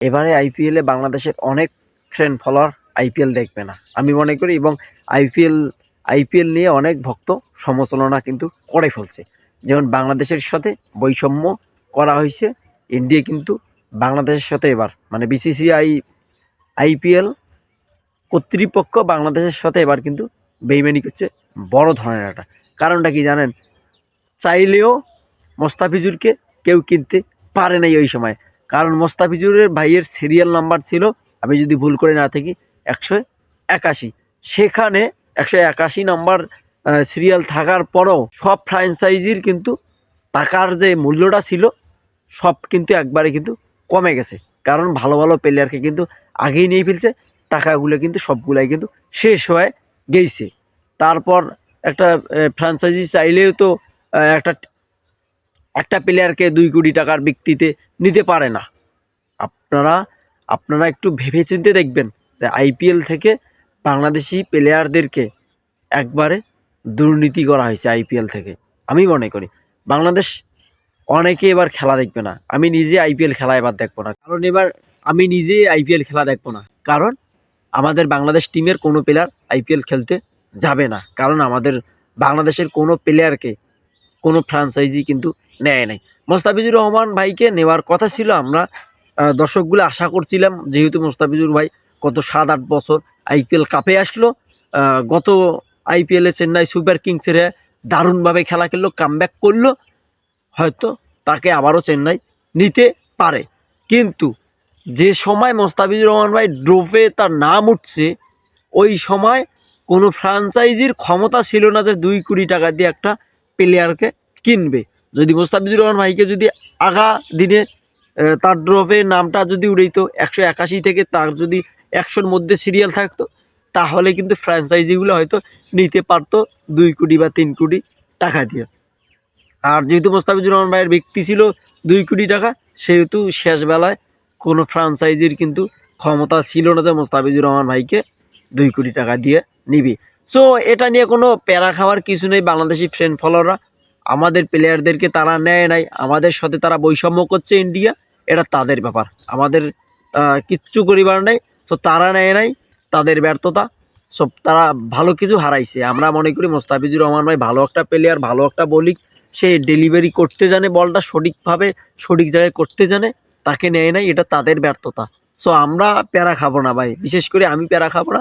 এবারে আইপিএলে বাংলাদেশের অনেক ফ্রেন্ড ফলোয়ার আইপিএল দেখবে না। আমি মনে করি এবং আইপিএল আইপিএল নিয়ে অনেক ভক্ত সমালোচনা কিন্তু করে ফেলছে। যেমন বাংলাদেশের সাথে বৈষম্য করা হয়েছে ইন্ডিয়া কিন্তু বাংলাদেশের সাথে এবার মানে বিসিসিআই আইপিএল কর্তৃপক্ষ বাংলাদেশের সাথে এবার কিন্তু বেইমানি করছে বড় ধরনের একটা। কারণটা কি জানেন? চাইলেও মোস্তাফিজুরকে কেউ কিনতে পারে নাই ওই সময়। কারণ মোস্তাফিজুরের ভাইয়ের সিরিয়াল নাম্বার ছিল, আমি যদি ভুল করে না থাকি, একশো একাশি। সেখানে একশো একাশি নাম্বার সিরিয়াল থাকার পরও সব ফ্র্যাঞ্চাইজির কিন্তু টাকার যে মূল্যটা ছিল, সব কিন্তু একবারে কিন্তু কমে গেছে। কারণ ভালো ভালো প্লেয়ারকে কিন্তু আগেই নিয়ে ফেলছে, টাকাগুলো কিন্তু সবগুলাই কিন্তু শেষ হয়ে গেছে। তারপর একটা ফ্র্যাঞ্চাইজি চাইলেও তো একটা একটা প্লেয়ারকে দুই কোটি টাকার ব্যক্তিতে নিতে পারে না। আপনারা আপনারা একটু ভেবেচিন্তে দেখবেন যে আইপিএল থেকে বাংলাদেশি প্লেয়ারদেরকে একবারে দুর্নীতি করা হয়েছে আইপিএল থেকে। আমি মনে করি, বাংলাদেশ অনেকে এবার খেলা দেখবে না। আমি নিজে আইপিএল খেলা এবার দেখব না। কারণ এবার আমি নিজে আইপিএল খেলা দেখব না। কারণ আমাদের বাংলাদেশ টিমের কোনো প্লেয়ার আইপিএল খেলতে যাবে না। কারণ আমাদের বাংলাদেশের কোনো প্লেয়ারকে কোনো ফ্রাঞ্চাইজি কিন্তু নেয় নাই। মোস্তাফিজুর রহমান ভাইকে নেওয়ার কথা ছিল আমরা দর্শকগুলো আশা করছিলাম, যেহেতু মোস্তাফিজুর ভাই গত সাত আট বছর আইপিএল কাপে আসলো গত আইপিএলে চেন্নাই সুপার কিংসের দারুণভাবে খেলা খেললো কামব্যাক করল, হয়তো তাকে আবারও চেন্নাই নিতে পারে। কিন্তু যে সময় মোস্তাফিজুর রহমান ভাই ড্রোভে তার নাম উঠছে, ওই সময় কোনো ফ্রাঞ্চাইজির ক্ষমতা ছিল না যে দুই কোটি টাকা দিয়ে একটা প্লেয়ারকে কিনবে। যদি মোস্তাফিজুর রহমান ভাইকে যদি আগা দিনে তার ড্রপে নামটা যদি উড়িত একশো একাশি থেকে তার যদি একশোর মধ্যে সিরিয়াল থাকতো, তাহলে কিন্তু ফ্র্যাঞ্চাইজিগুলো হয়তো নিতে পারতো দুই কোটি বা তিন কোটি টাকা দিয়ে। আর যেহেতু মোস্তাফিজুর রহমান ভাইয়ের ব্যক্তি ছিল দুই কোটি টাকা, সেহেতু শেষবেলায় কোনো ফ্রাঞ্চাইজির কিন্তু ক্ষমতা ছিল না যে মোস্তাফিজুর রহমান ভাইকে দুই কোটি টাকা দিয়ে নিবি। সো এটা নিয়ে কোনো প্যারা খাওয়ার কিছু নেই, বাংলাদেশি ফ্রেন্ড ফলোয়াররা আমাদের প্লেয়ারদেরকে তারা নেয় নাই। আমাদের সাথে তারা বৈষম্য করছে ইন্ডিয়া এটা তাদের ব্যাপার। আমাদের কিচ্ছু করিবার নেই, তো তারা নেয় নাই তাদের ব্যর্থতা। সব তারা ভালো কিছু হারাইছে। আমরা মনে করি মোস্তাফিজুর রহমান ভাই ভালো একটা প্লেয়ার ভালো একটা বোলিং সে ডেলিভারি করতে জানে বলটা সঠিকভাবে, সঠিক জায়গায় করতে জানে, তাকে নেয় নাই, এটা তাদের ব্যর্থতা। সো আমরা প্যারা খাব না ভাই। বিশেষ করে আমি প্যারা খাব না।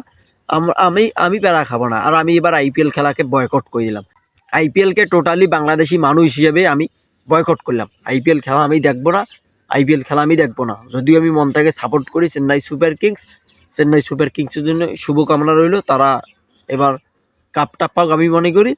আমি আমি প্যারা খাব না। আর আমি এবার আইপিএল খেলাকে বয়কট করে দিলাম। আইপিএলকে টোটালি বাংলাদেশি মানুষ হিসেবে আমি বয়কট করলাম। আইপিএল খেলা আমি দেখব না, আইপিএল খেলা আমি দেখব না। যদিও আমি মন থেকে সাপোর্ট করি Chennai Super Kings, Chennai Super কিংসের জন্য শুভকামনা রইল। তারা এবার কাপটা পাক আমি মনে করি।